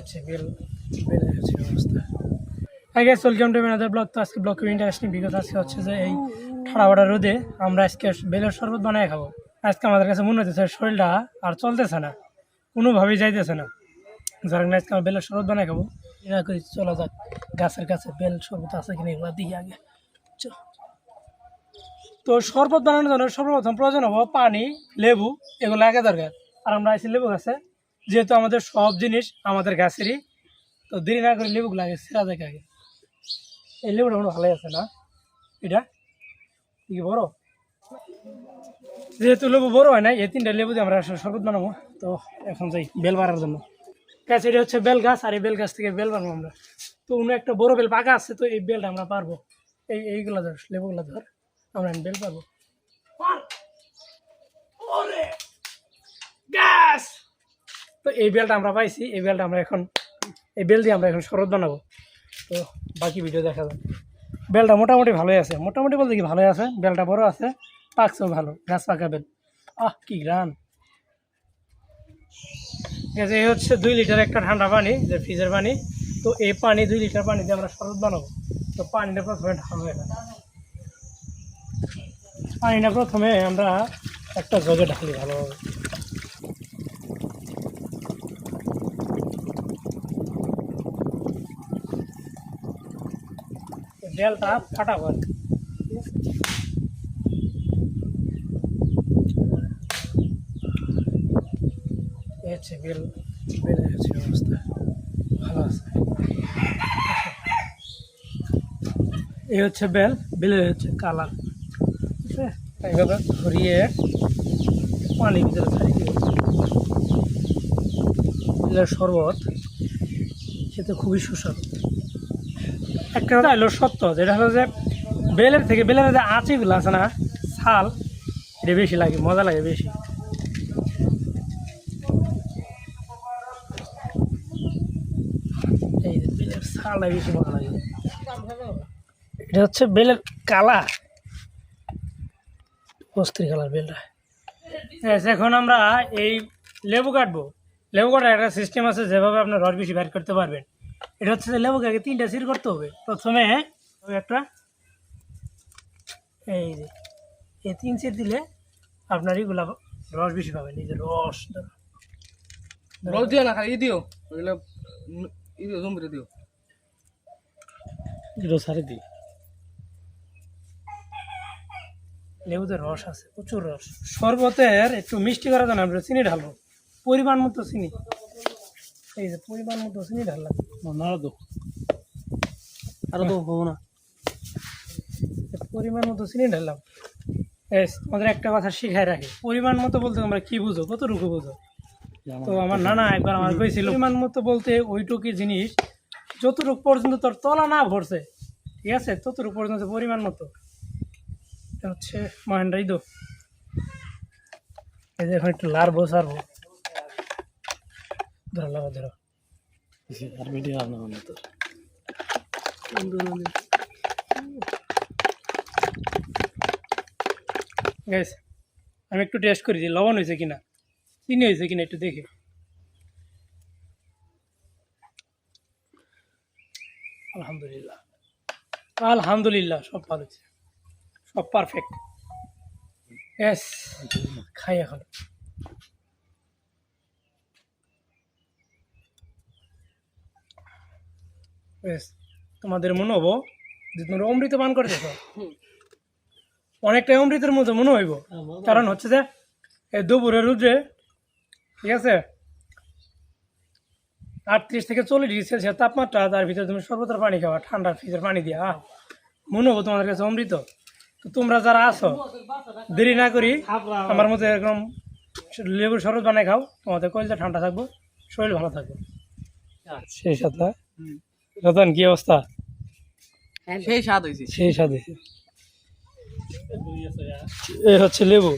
হচ্ছে বেল গেস ওয়েলকাম টু মেনাদার ব্লগ তো আজকে ব্লগ ইন্টারেস্টিং বিকজ আজকে হচ্ছে যে এই ঠাড়া বাড়া রোদে আমরা আজকে বেলের শরবত বানায় খাব। আজকে আমাদের কাছে মনে হচ্ছে শরীরটা আর চলতেছে না, কোনোভাবেই যাইতেছে না। যার কারণে আজকে আমরা বেলের শরবত বানায় খাব। এরা করি চলা যাক, গাছের কাছে বেল শরবত আছে কিনা এগুলো দিই আগে। তো শরবত বানানোর জন্য সর্বপ্রথম প্রয়োজন হব পানি, লেবু, এগুলো আগে দরকার। আর আমরা আছি লেবু গাছে। যেহেতু আমাদের সব জিনিস আমাদের গাছেরই, তো দেরি না করে লেবুগুলো আগে সেরা দেখে আগে। এই লেবুটা মনে ভালোই আছে না? এটা? কি বড়? যেহেতু লেবু বড় হয় না এই তিনটা লেবু দিয়ে আমরা শরবত বানাবো। তো এখন যাই বেল বাড়ার জন্য। গাছ, এটা হচ্ছে বেল গাছ, আর এই বেল গাছ থেকে বেল বানাবো আমরা। তো অন্য একটা বড় বেল পাকা আছে, তো এই বেলটা আমরা পারব। এই এইগুলো ধর, লেবুগুলো ধর, আমরা বেল পারব। তো এই বেলটা আমরা পাইছি, এই বেলটা আমরা এখন এই বেল দিয়ে আমরা এখন শরবত বানাবো। তো বাকি ভিডিও দেখা যাবে বেলটা মোটামুটি ভালোই আছে। মোটামুটি বলতে কি ভালোই আছে। বেলটা বড় আছে, পাকছেও ভালো। গাছ পাকা বেল। আহ, কি গ্রান ঠিক এই হচ্ছে দুই লিটার একটা ঠান্ডা পানি, যে ফ্রিজের পানি। তো এই পানি, দুই লিটার পানি দিয়ে আমরা শরবত বানাবো। তো পানিটা প্রথমে ঢালবো পানিটা প্রথমে আমরা একটা জগে ঢালি ভালোভাবে। কি। এই হচ্ছে বেল অবস্থা। ভালো এই হচ্ছে বেল বেলের হচ্ছে কালার। এইভাবে ঘুরিয়ে পানি ভিতরে বেলের শরবত খেতে খুবই সুস্বাদু। একটা কথা হলো সত্য, যেটা হলো যে বেলের থেকে, বেলের যে আঁচিগুলো আছে না, ছাল, এটা বেশি লাগে, মজা লাগে বেশি। এই বেলের ছালটা বেশি মজা লাগে। এটা হচ্ছে বেলের কালার অস্থির কালার বেলটা। এখন আমরা এই লেবু কাটবো। লেবু কাটার একটা সিস্টেম আছে, যেভাবে আপনার রস বেশি বের করতে পারবেন। এটা হচ্ছে লেবুকে আগে তিনটা সির করতে হবে। প্রথমে একটা এই যে এই তিন সির দিলে আপনার এগুলা রস বেশি পাবেন এই যে রস ধরো। দিও না খালি ই দিও ই দিও জম্বিরে দিও। দিই। লেবুতে রস আছে প্রচুর রস। শরবতের একটু মিষ্টি করার জন্য আমরা চিনি ঢালবো। পরিমাণ মতো চিনি। এই যে পরিমাণ মতো চিনি ঢাললাম। না দো আরও তো হব না। পরিমাণ মতো চিনি ঢাললাম। এস তোমাদের একটা কথা শিখাই রাখি। পরিমাণ মতো বলতে তোমরা কি বুঝো? কতটুকু বুঝো? তো আমার নানা একবার আমার কইছিল পরিমাণ মতো বলতে ওইটুকি জিনিস যতটুকু পর্যন্ত তোর তলা না ভরছে ঠিক আছে? ততটুকু পর্যন্ত পরিমাণ মতো। এটা হচ্ছে মহেন্দ্র ইদো এই যে এখন একটু লারবো সারবো। ধরো ধরো। আমি একটু টেস্ট করি যে লবণ হয়েছে কিনা। চিনি হয়েছে কিনা একটু দেখে। আলহামদুলিল্লাহ। আলহামদুলিল্লাহ, সব ভালো সব পারফেক্ট খাই এখন। বেশ তোমাদের মনে হব যে তোমরা অমৃত পান করতেছ। অনেকটাই অমৃতের মতো মনে হইব। কারণ হচ্ছে যে এই দুপুরে রুদ্রে ঠিক আছে আটত্রিশ থেকে চল্লিশ ডিগ্রি সেলসিয়াস তাপমাত্রা তার ভিতরে তুমি সর্বত্র পানি খাওয়া ঠান্ডা ফ্রিজের পানি দিয়া। মনে হব তোমাদের কাছে অমৃত। তো তোমরা যারা আছো দেরি না করি আমার মতো এরকম লেবুর শরবত বানাই খাও। তোমাদের কলটা ঠান্ডা থাকব শরীর ভালো থাকবে। সেই সাথে। রতন কি অবস্থা? সেই স্বাদ হয়েছে। সেই সাথে এই হচ্ছে লেবু।